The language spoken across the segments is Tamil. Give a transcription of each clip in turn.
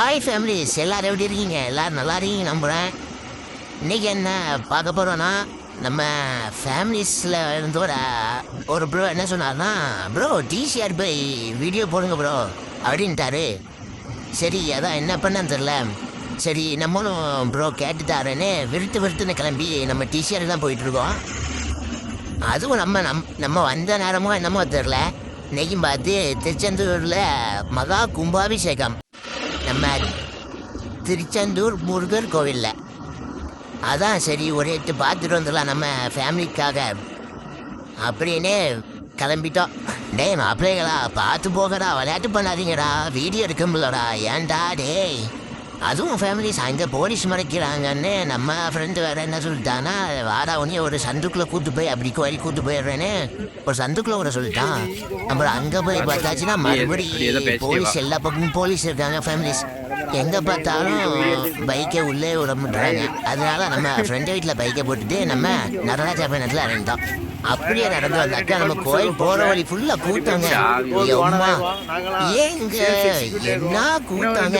ஹாய் ஃபேமிலிஸ் எல்லாரும் எப்படி இருக்கீங்க? எல்லோரும் நல்லா இருக்கீங்க நம்புகிறேன் இன்றைக்கி என்ன பார்க்க போகிறோன்னா நம்ம ஃபேமிலிஸில் இருந்தோட ஒரு ஒரு ப்ரோ என்ன சொன்னார்னா ப்ரோ டிசிஆர் பை வீடியோ போடுங்க ப்ரோ அப்படின்ட்டாரு. சரி அதான் என்ன பண்ணன்னு தெரில சரி நம்மளும் ப்ரோ கேட்டுட்டாருன்னு விருத்து விருத்துன்னு கிளம்பி நம்ம டிசிஆர் தான் போயிட்டுருக்கோம் அதுவும் நம்ம நம் நம்ம வந்த நேரமோ என்னமோ தெரில இன்னைக்கும் பார்த்து திருச்செந்தூரில் மகா கும்பாபிஷேகம். நம்ம திருச்செந்தூர் முருகர் கோவிலில். அதான் சரி ஒரு எட்டு பார்த்துட்டு வந்துடலாம் நம்ம ஃபேமிலிக்காக. அப்படின்னு கிளம்பிட்டோம். டேய் மாப்பிள்ளைகளா பார்த்து போகடா விளையாட்டு பண்ணாதீங்கடா. வீடியோ இருக்கும்லடா ஏன்டா டேய். அதுவும் ஃபேமிலிஸ் அங்கே போலீஸ் மறைக்கிறாங்கன்னு நம்ம ஃப்ரெண்டு வேற என்ன சொல்லிட்டான்னா வாடா உடனே ஒரு சந்துக்குள்ளே கூட்டு போய் அப்படி கோயில் கூட்டு போயிடுறேன்னு ஒரு சந்துக்குள்ளே கூட சொல்லிட்டான். அப்புறம் அங்கே போய் பார்த்தாச்சுன்னா மறுபடியும் போலீஸ் எல்லா பக்கமும் போலீஸ் இருக்காங்க ஃபேமிலிஸ் எங்கே பார்த்தாலும் பைக்கை உள்ளே விட முடிறாங்க அதனால நம்ம ஃப்ரெண்டு வீட்டில் பைக்கை போட்டுட்டு நம்ம நடராஜா பயணத்தில் இறங்கிட்டோம் அப்படியே நடந்து வந்தாக்கா நம்ம கோயில் போகிற வழி ஃபுல்லாக கூட்டங்க ஏங்க என்ன கூட்டங்க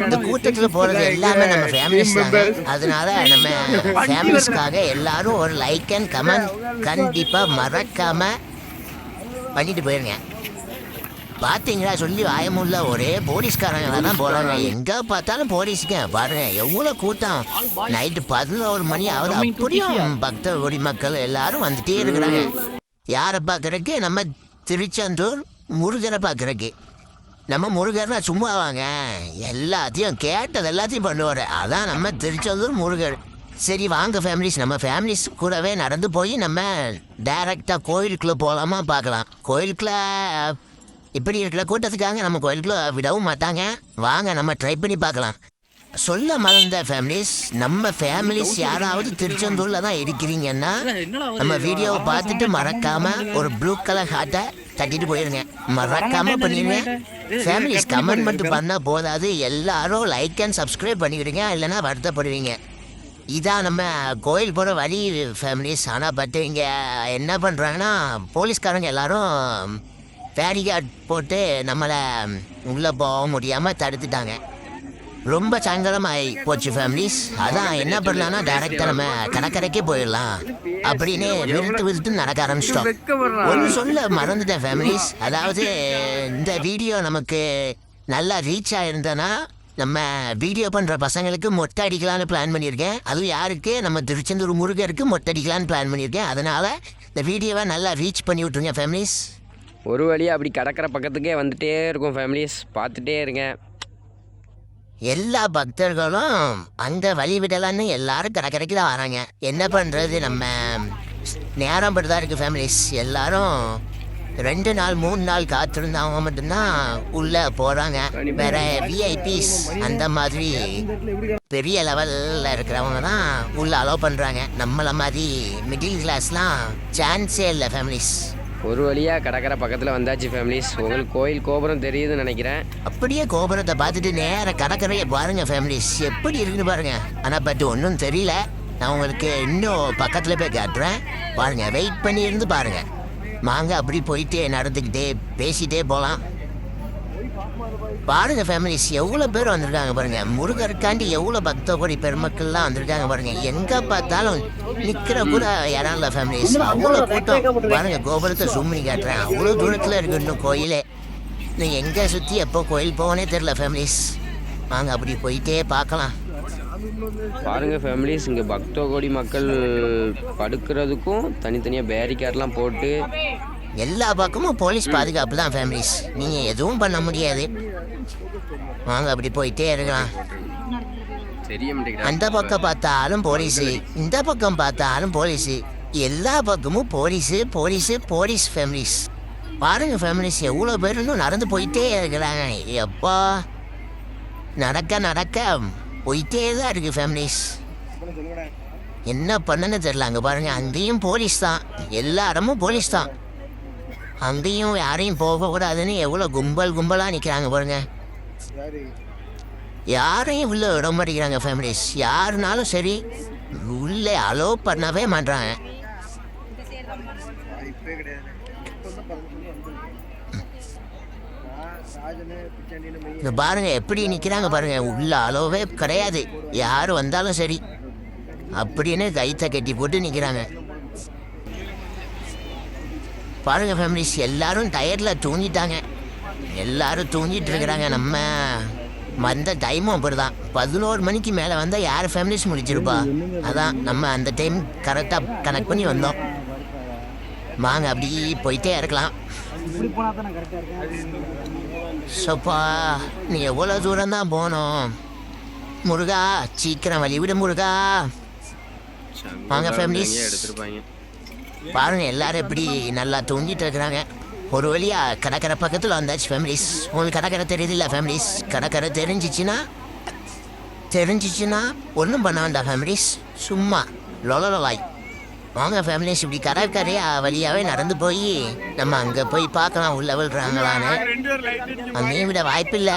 இந்த கூட்டத்தில் போகிறது எல்லாமே நம்ம ஃபேமிலிஸ் அதனால நம்ம ஃபேமிலிஸ்க்காக எல்லாரும் ஒரு லைக் அண்ட் கமெண்ட் கண்டிப்பாக மறக்காம பண்ணிட்டு போயிருங்க. பாத்தீங்களா? சொல்லி வாயமுள்ள ஒரே போலீஸ்காரங்களா தான் போறாங்க. எங்க பார்த்தாலும் போலீஸுங்க. பாருங்க எவ்வளவு கூட்டம். நைட்டு பதினோரு மணி ஆகுது. அப்படியும் பக்தர் குடிமக்கள் எல்லாரும் வந்துட்டே இருக்கிறாங்க. யாரை பார்க்கறதுக்கு? நம்ம திருச்செந்தூர் முருகரை பார்க்கறதுக்கு. நம்ம முருகர்னா சும்மா வாங்க எல்லாத்தையும் கேட்டது எல்லாத்தையும் பண்ணுவார். அதான் நம்ம திருச்செந்தூர் முருகர். சரி வாங்க ஃபேமிலிஸ் நம்ம ஃபேமிலிஸ் கூடவே நடந்து போய் நம்ம டைரெக்டாக கோயிலுக்குள்ளே போகலாமா பார்க்கலாம். கோயிலுக்குள்ள இப்படி இருக்கிற கூட்டத்துக்காக நம்ம கோயிலுக்குள்ள விடவும் மாட்டாங்க. வாங்க நம்ம ட்ரை பண்ணி பார்க்கலாம். சொல்ல மறந்த ஃபேமிலிஸ் நம்ம ஃபேமிலிஸ் யாராவது திருச்செந்தூர்ல தான் இருக்கிறீங்கன்னா நம்ம வீடியோவை பார்த்துட்டு மறக்காம ஒரு ப்ளூ கலர் ஹார்ட்டை தட்டிட்டு போயிருங்க. மறக்காம பண்ணிடுங்க ஃபேமிலிஸ் கமெண்ட் மட்டும் பண்ணா போதாது. எல்லாரும் லைக் அண்ட் சப்ஸ்கிரைப் பண்ணிவிடுங்க இல்லைன்னா வருத்தப்படுவீங்க. இதான் நம்ம கோயில் போகிற வழி ஃபேமிலிஸ் ஆனால் பட் இங்கே என்ன பண்ணுறாங்கன்னா போலீஸ்காரங்க எல்லாரும் பேரிகார்ட் போட்டு நம்மளை உள்ளே போக முடியாமல் தடுத்துட்டாங்க. ரொம்ப சங்கடமாயி போச்சு ஃபேமிலிஸ் அதான் என்ன பண்ணலாம்னா டைரக்டாக நம்ம கடற்கரைக்கே போயிடலாம். அப்படின்னு விருத்து விருத்து நடக்க ஆரம்பிச்சிட்டோம். ஒன்று சொல்ல மறந்துட்டேன் ஃபேமிலிஸ் அதாவது இந்த வீடியோ நமக்கு நல்லா ரீச் ஆயிருந்தனா நம்ம வீடியோ பண்ணுற பசங்களுக்கு மொட்டை அடிக்கலான்னு பிளான் பண்ணியிருக்கேன். அதுவும் யாருக்கு? நம்ம திருச்செந்தூர் முருகருக்கு மொட்டை அடிக்கலான்னு பிளான் பண்ணியிருக்கேன். அதனால் இந்த வீடியோவை நல்லா ரீச் பண்ணி விட்ருங்க ஃபேமிலிஸ் ஒரு வழியாக அப்படி கடற்கரை பக்கத்துக்கே வந்துட்டே இருக்கும் ஃபேமிலிஸ் பார்த்துட்டே இருங்க. எல்லா பக்தர்களும் அந்த வழி விடலான்னு எல்லாரும் கடற்கரைக்கு தான் வராங்க. என்ன பண்ணுறது நம்ம? நேரம் தான் இருக்கு ஃபேமிலிஸ் எல்லாரும் ரெண்டு நாள் மூணு நாள் காத்திருந்தவங்க மட்டும்தான் உள்ளே போகிறாங்க வேற விஐபிஸ் அந்த மாதிரி பெரிய லெவலில் இருக்கிறவங்க தான் உள்ளே அலோவ் பண்ணுறாங்க நம்மளை மாதிரி மிடில் கிளாஸ்லாம் சான்ஸே இல்லை ஃபேமிலிஸ் ஒரு வழியாக கடற்கரை பக்கத்தில் வந்தாச்சு ஃபேமிலிஸ் உங்களுக்கு கோயில் கோபுரம் தெரியுதுன்னு நினைக்கிறேன். அப்படியே கோபுரத்தை பார்த்துட்டு நேர கடற்கரையை பாருங்க ஃபேமிலிஸ் எப்படி இருக்குன்னு பாருங்க. ஆனால் பட் ஒன்றும் தெரியல. நான் உங்களுக்கு இன்னும் பக்கத்தில் போய் காட்டுறேன். பாருங்க வெயிட் பண்ணி இருந்து பாருங்க. வாங்க அப்படி போயிட்டு நடந்துக்கிட்டே பேசிட்டே போகலாம் பாருங்க ஃபேமிலிஸ் எவ்வளோ பேர் வந்திருக்காங்க பாருங்க. முருகருக்காண்டி எவ்வளோ பக்த கோடி பெருமக்கள்லாம் வந்திருக்காங்க பாருங்க. எங்கே பார்த்தாலும் நிற்கிற கூட இடம் இல்லை ஃபேமிலிஸ் அவ்வளோ கூட்டம். பாருங்க கோபுரத்தை சும்மி பண்ணி காட்டுறேன். அவ்வளோ தூரத்தில் இருக்கு இன்னும் கோயிலே. நான் எங்கே சுற்றி எப்போ கோயில் போவனே தெரில ஃபேமிலிஸ் வாங்க அப்படி போயிட்டே பார்க்கலாம். பாருங்க ஃபேமிலிஸ் இங்கே பக்த கோடி மக்கள் படுக்கிறதுக்கும் தனித்தனியாக பேரிகேட்லாம் போட்டு எல்லா பக்கமும் போலீஸ் பாதுகாப்பு தான் ஃபேமிலிஸ் நீங்கள் எதுவும் பண்ண முடியாது. வாங்க அப்படி போயிட்டே இருக்கலாம். அந்த பக்கம் பார்த்தாலும் போலீஸு இந்த பக்கம் பார்த்தாலும் போலீஸு எல்லா பக்கமும் போலீஸு போலீஸு போலீஸ் ஃபேமிலிஸ் பாருங்க ஃபேமிலிஸ் எவ்வளோ பேர் இன்னும் நடந்து போயிட்டே இருக்கிறாங்க. எப்பா? நடக்க நடக்க போயிட்டே தான் இருக்கு ஃபேமிலிஸ் என்ன பண்ணன்னு தெரில அங்கே பாருங்க அங்கேயும் போலீஸ் தான். எல்லா இடமும் போலீஸ் தான். அங்கேயும் யாரையும் போகக்கூடாதுன்னு எவ்வளோ கும்பல் கும்பலாக நிற்கிறாங்க பாருங்க. யாரையும் உள்ள விட மாட்டேங்கிறாங்க ஃபேமிலிஸ் யாருனாலும் சரி உள்ளே அலோ பண்ணவே மாட்றாங்க. இங்க பாருங்க எப்படி நிக்கிறாங்க பாருங்க. உள்ள அளவே கிடையாது. யார் வந்தாலும் சரி. அப்படின்னு கைத்த கட்டி போட்டு நிக்கிறாங்க. பாருங்க ஃபேமிலிஸ் எல்லாரும் டயர்ல தூங்கிட்டாங்க. எல்லாரும் தூங்கிட்டு இருக்கிறாங்க. நம்ம வந்த டைமும் அப்படிதான். பதினோரு மணிக்கு மேலே வந்தால் யார் ஃபேமிலிஸ் முடிச்சிருப்பா அதான் நம்ம அந்த டைம் கரெக்டாக கனெக்ட் பண்ணி வந்தோம். வாங்க அப்படி போயிட்டே இருக்கலாம். சோப்பா நீ எவ்வளோ தூரம் தான் போகணும் முருகா சீக்கிரம் வழி விடு முருகா. வாங்க, families. பாருங்க எல்லாரும் எப்படி நல்லா தூங்கிட்டு இருக்கிறாங்க. ஒரு வழியா கடற்கரை பக்கத்தில் வந்தாச்சு ஃபேமிலிஸ் உங்களுக்கு கடற்கரை தெரியுதுல்ல ஃபேமிலிஸ் கடற்கரை தெரிஞ்சிச்சுன்னா தெரிஞ்சிச்சுன்னா ஒன்றும் பண்ண வேண்டாம் ஃபேமிலிஸ் சும்மா லொலலவாய் வாங்க ஃபேமிலிஸ் இப்படி கடற்கரையா வழியாகவே நடந்து போய் நம்ம அங்கே போய் பார்க்கலாம் உள்ள விழுறாங்களான்னு. அங்கேயும் விட வாய்ப்பில்லை.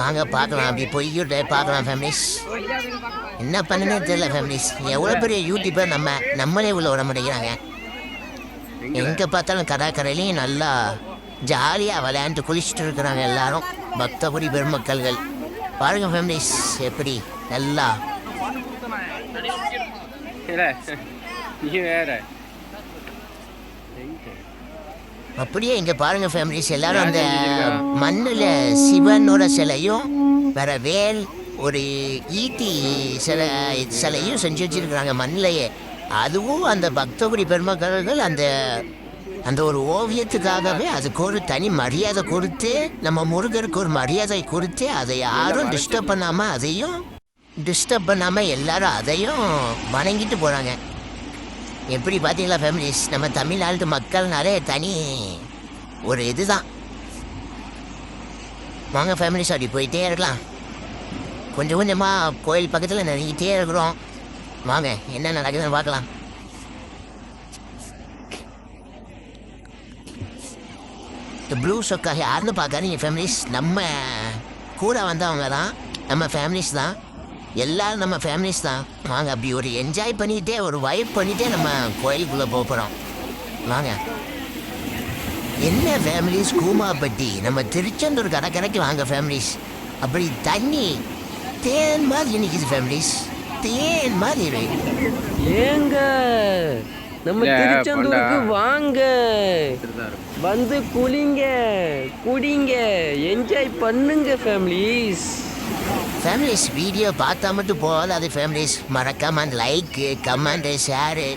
வாங்க பார்க்கலாம் அப்படி போய் பார்க்கலாம் ஃபேமிலிஸ் என்ன பண்ணுன்னு தெரியல ஃபேமிலிஸ் எவ்வளோ பெரிய யூடியூபர் நம்ம நம்மளே உள்ள விட மாட்டேங்கிறாங்க எங்கே பார்த்தாலும் கடற்கரையிலையும் நல்லா ஜாலியாக விளையாண்டு குளிச்சுட்டு இருக்கிறாங்க எல்லாரும். பக்தபுரி பெருமக்கள்கள். பாருங்க ஃபேமிலிஸ் எப்படி நல்லா. அப்படியே இங்கே பாருங்க ஃபேமிலிஸ் எல்லாரும் அந்த மண்ணில் சிவனோட சிலையும் வேற வேல் ஒரு ஈட்டி சிலை சிலையும் செஞ்சு வச்சிருக்கிறாங்க மண்ணிலேயே. அதுவும் அந்த பக்தகுடி பெருமக்கள் அந்த அந்த ஒரு ஓவியத்துக்காகவே அதுக்கு ஒரு தனி மரியாதை கொடுத்து நம்ம முருகருக்கு ஒரு மரியாதை கொடுத்து அதை யாரும் டிஸ்டர்ப் பண்ணாமல் அதையும் டிஸ்டர்ப் பண்ணாமல் எல்லாரும் அதையும் வணங்கிட்டு போகிறாங்க எப்படி பார்த்தீங்களா ஃபேமிலிஸ் நம்ம தமிழ்நாட்டு மக்கள்னாலே தனி ஒரு இதுதான். வாங்க ஃபேமிலிஸ் அப்படி போயிட்டே இருக்கலாம். கொஞ்சம் கொஞ்சமாக கோயில் பக்கத்தில் நெருங்கிட்டே இருக்கிறோம். வாங்க என்ன நடக்குதுன்னு பார்க்கலாம். இந்த ப்ளூ சொக்கா யாருன்னு பார்க்காதீங்க ஃபேமிலிஸ் நம்ம கூட வந்தவங்க தான் நம்ம ஃபேமிலிஸ் தான். எல்லாரும் நம்ம ஃபேமிலிஸ் தான். வாங்க அப்படி ஒரு என்ஜாய் பண்ணிக்கிட்டே ஒரு வைப் பண்ணிகிட்டே நம்ம கோயிலுக்குள்ளே போக போகிறோம் வாங்க. என்ன ஃபேமிலிஸ் கூமாப்பட்டி. நம்ம திருச்செந்தூர் கடற்கரைக்கு வாங்க ஃபேமிலிஸ் அப்படி தண்ணி தேன் மாதிரி நிற்கிது ஃபேமிலிஸ் தேன் மாதிரி. ஏங்க நம்ம திருச்செந்தூருக்கு. வாங்க. வந்து குளிங்க குடிங்க என்ஜாய் பண்ணுங்க ஃபேமிலிஸ் ஃபேமிலிஸ் வீடியோ பார்த்தா மட்டும் போதாது ஃபேமிலிஸ் மறக்காம அந்த லைக்கு கமெண்ட்டு ஷேரு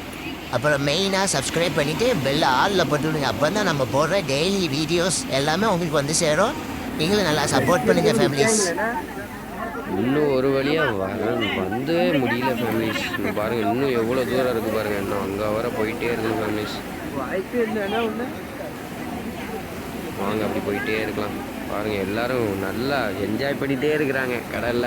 அப்புறம் மெயினாக சப்ஸ்கிரைப் பண்ணிவிட்டு பெல் ஆலில் போட்டு விடுங்க. அப்போ தான் நம்ம போடுற டெய்லி வீடியோஸ் எல்லாமே உங்களுக்கு வந்து சேரும். நீங்களும் நல்லா சப்போர்ட் பண்ணுங்க ஃபேமிலிஸ் இன்னும் ஒரு வழியா வர வந்தே முடியல ஃபேமிலிஸ் பாருங்க இன்னும் எவ்வளோ தூரம் இருக்கு பாருங்க இன்னும் அங்கே வர போயிட்டே இருக்கு ஃபேமிலிஸ் வாங்க அப்படி போயிட்டே இருக்கலாம். பாருங்க எல்லாரும் நல்லா என்ஜாய் பண்ணிட்டே இருக்கிறாங்க கடல்ல.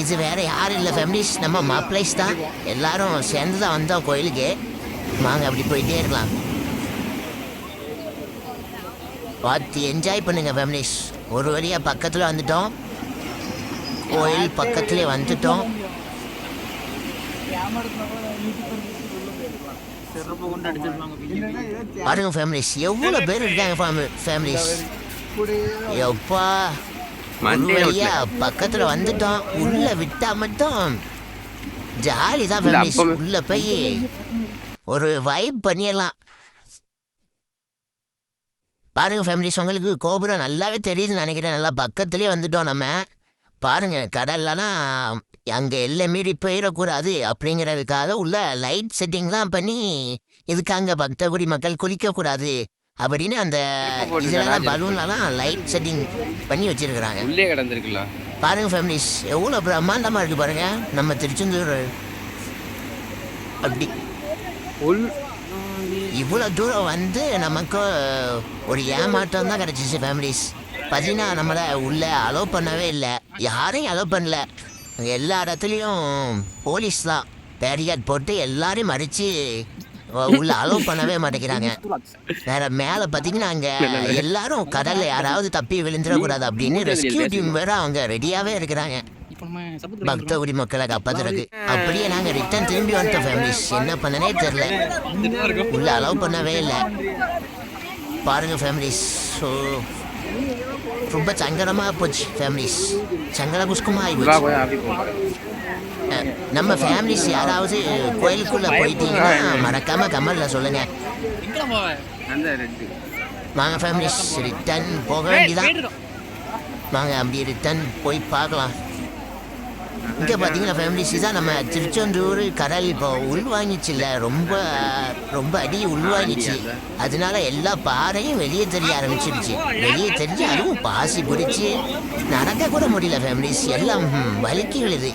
இது வேற யாரும் இல்லை ஃபேமிலிஸ் நம்ம மாப்பிளைஸ் தான். எல்லாரும் சேர்ந்து தான் வந்தோம் கோயிலுக்கு. வாங்க அப்படி போயிட்டே இருக்கலாம். பார்த்து என்ஜாய் பண்ணுங்க ஃபேமிலிஸ் ஒரு வழியாக பக்கத்தில் வந்துட்டோம். கோயில் பக்கத்துலேயே வந்துட்டோம். பாருங்க ஃபேமிலிஸ் எவ்வளோ பேர் இருக்காங்க ஃபேமிலிஸ் எப்பா? வழியா பக்கத்துல வந்துட்டோம் உள்ள விட்டா மட்டும். ஜாலி தான் உள்ள போய் ஒரு வைப் பண்ணிடலாம். பாருங்க ஃபேமிலிஸ் உங்களுக்கு கோபுரம் நல்லாவே தெரியுதுன்னு நினைக்கிறேன். நல்லா பக்கத்துலேயே வந்துட்டோம் நம்ம. பாருங்க கடல்லலாம் அங்கே எல்லாம் மீறி போயிடக்கூடாது அப்படிங்கிறதுக்காக உள்ள லைட் செட்டிங்லாம் பண்ணி இதுக்கு அங்கே பக்தகுடி மக்கள் குளிக்கக்கூடாது. அப்படின்னு அந்த இதெல்லாம் பலூன்லலாம் லைட் செட்டிங் பண்ணி வச்சிருக்கிறாங்க. உள்ளே கிடந்திருக்குல்ல? பாருங்க ஃபேமிலிஸ் எவ்வளோ பிரம்மாண்டமாக இருக்கு பாருங்க. நம்ம திருச்செந்தூர் அப்படி. உள் இவ்வளோ தூரம் வந்து நமக்கு ஒரு ஏமாற்றம் தான் கிடச்சிச்சு ஃபேமிலிஸ் பார்த்தீங்கன்னா நம்மளை உள்ளே அலோவ் பண்ணவே இல்லை. யாரையும் அலோவ் பண்ணல. எல்லா இடத்துலையும் போலீஸ் தான். பேரிகார்ட் போட்டு எல்லாரையும் மறித்து உள்ள அலோவ் பண்ணவே மாட்டேங்கிறாங்க. வேற மேலே பாத்தீங்கன்னா அங்கே எல்லாரும் கடல்ல யாராவது தப்பி விழுந்துடக்கூடாது அப்படின்னு ரெஸ்கியூ டீம் வேற அவங்க ரெடியாகவே இருக்கிறாங்க. பக்த குடிமக்களை காப்பாத்துறதுக்கு. அப்படியே நாங்க ரிட்டர்ன் திரும்பி வந்துட்டோம் ஃபேமிலிஸ் என்ன பண்ணனே தெரியல. உள்ள அலோவ் பண்ணவே இல்லை. பாருங்க ஃபேமிலிஸ் ஸோ ரொம்ப சங்கடமா போச்சு ஃபேமிலிஸ் சங்கட குஷ்கமா ஆகி போச்சு. நம்ம ஃபேமிலிஸ் யாராவது கோயிலுக்குள்ள போயிட்டீங்கன்னா மறக்காம கமல்ல சொல்லுங்க. அந்த ரெட்டு வாங்க ஃபேமிலிஸ் ரிட்டர்ன் போக வேண்டியதான் வாங்க அப்படி ரிட்டர்ன் போய் பார்க்கலாம். இங்கே பார்த்தீங்கன்னா ஃபேமிலிஸ் தான் நம்ம திருச்செந்தூர் கடல் இப்போ உள்வாங்கிச்சுல்ல. ரொம்ப ரொம்ப அடி உள்வாங்கிச்சு. அதனால எல்லா பாறையும் வெளியே தெரிய ஆரம்பிச்சிருச்சு. வெளியே தெரிஞ்சு அதுவும் பாசி பிடிச்சி. நடக்க கூட முடியல ஃபேமிலிஸ் எல்லாம் வலிக்கி விழுது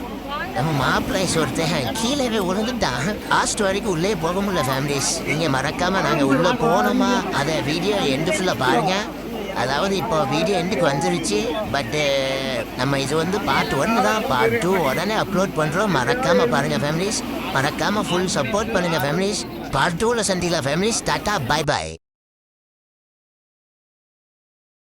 நம்ம மாப்பிள்ளை ஒருத்தன் கீழே விழுந்துட்டான் லாஸ்ட் வரைக்கும் உள்ளே போக முடியல ஃபேமிலிஸ் நீங்கள் மறக்காம நாங்கள் உள்ளே போனோமா? அதை வீடியோ எண்டு ஃபுல்லாக பாருங்க. அதாவது இப்போ வீடியோ எண்டுக்கு வந்துருச்சு. பட்டு uh, நம்ம இது வந்து பார்ட் ஒன்று தான். பார்ட் டூ உடனே அப்லோட் பண்ணுறோம் மறக்காமல் பாருங்கள் ஃபேமிலிஸ் மறக்காமல் ஃபுல் சப்போர்ட் பண்ணுங்கள் ஃபேமிலிஸ் பார்ட் டூவில் சந்திக்கலாம் ஃபேமிலிஸ் டாட்டா பை பாய்